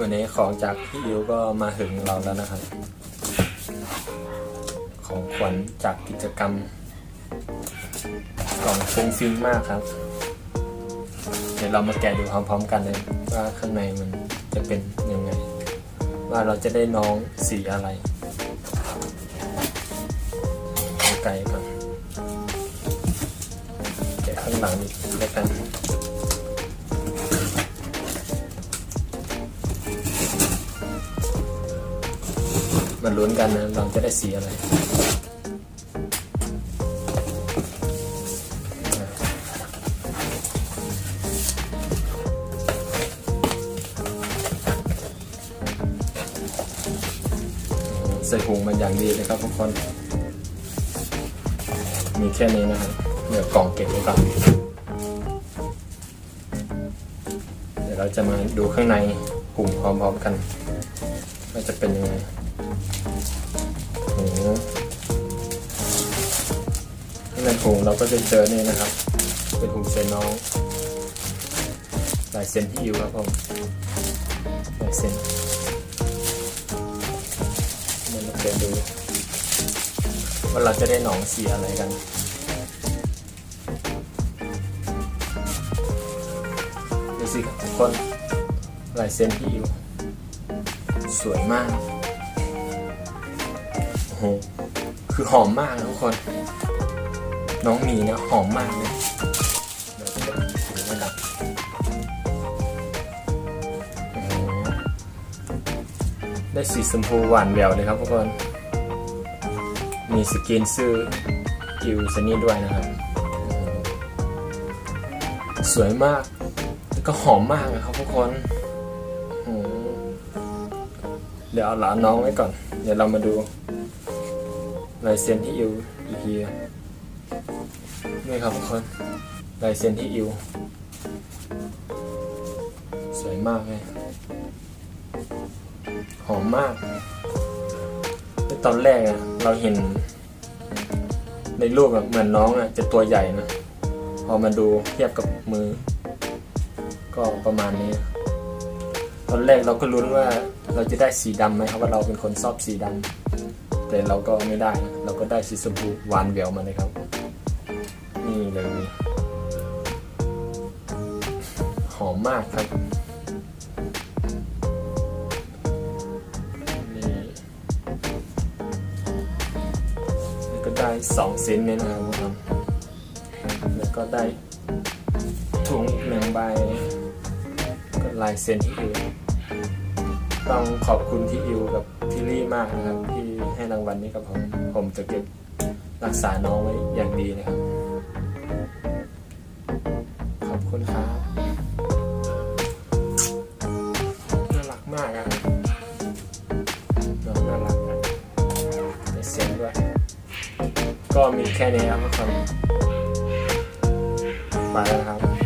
วันนี้ของจากพี่อิวก็มาถึงเราแล้วนะครับ ของขวัญจากกิจกรรมกล่องฟงฟิ้งมากครับ เดี๋ยวเรามาแกะดูพร้อมๆกันเลยว่าข้างในมันจะเป็นยังไง ว่าเราจะได้น้องสีอะไรไกลก่อนแกะข้างหลังอีกแล้วกัน มาลุ้นกันนะเราจะได้สีอะไรใส่ถุงมันอย่างดีเลยครับทุกคน มีแค่นี้นะครับเดี๋ยวกล่องเก็บไว้ก่อนเดี๋ยวเราจะมาดูข้างในกลุ่มพร้อมๆกันว่าจะเป็นยังไง ข้างในถุงเราก็จะเจอนี่นะครับ เป็นถุงเซนน้องลายเซ็นที่อยู่ครับผมลายเซ็นมาลองเดินดูว่าเราจะได้หนองสีอะไรกันดูสิครับทุกคนลายเส้นที่อยู่สวยมาก โอ้โหคือหอมมากนะทุกคน น้องมีเนี่ยหอมมากเลยเดี๋ยวจะดับได้สีชมพูหวานแหววเลยครับทุกคน มีสกินซื้อกิวซันนี่ด้วยนะครับ สวยมาก แล้วก็หอมมากนะครับทุกคนเดี๋ยวเอาหลานน้องไว้ก่อน เดี๋ยวเรามาดู ลายเซ็นที่อิวอีกทีนี่ครับทุกคนลายเซ็นที่อิวสวยมากเลยหอมมากตอนแรกอะเราเห็น ในรูปอะเหมือนน้องอะจะตัวใหญ่นะพอมาดูเทียบกับมือ ก็ประมาณนี้ ตอนแรกเราก็ลุ้นว่าเราจะได้สีดำไหมครับว่าเราเป็นคนชอบสีดำ แต่เราก็ไม่ได้นะเราก็ได้สีชมพูหวานแววมาเลยครับ นี่เลยหอมมากครับนี่แล้วก็ได้สองเซนเนี่ยนะครับทุกคนแล้วก็ได้ถุงหนึ่งใบก็ลายเซนที่อิว ต้องขอบคุณที่อิวกับพี่ลี่มากนะครับ ที่ให้รางวัลนี้กับผม ผมจะเก็บรักษาน้องไว้อย่างดีนะครับ ขอบคุณครับน่ารักมากอะน้องน่ารักนะในเสียงด้วย ก็มีแค่นี้ครับทุกคนไปแล้วครับ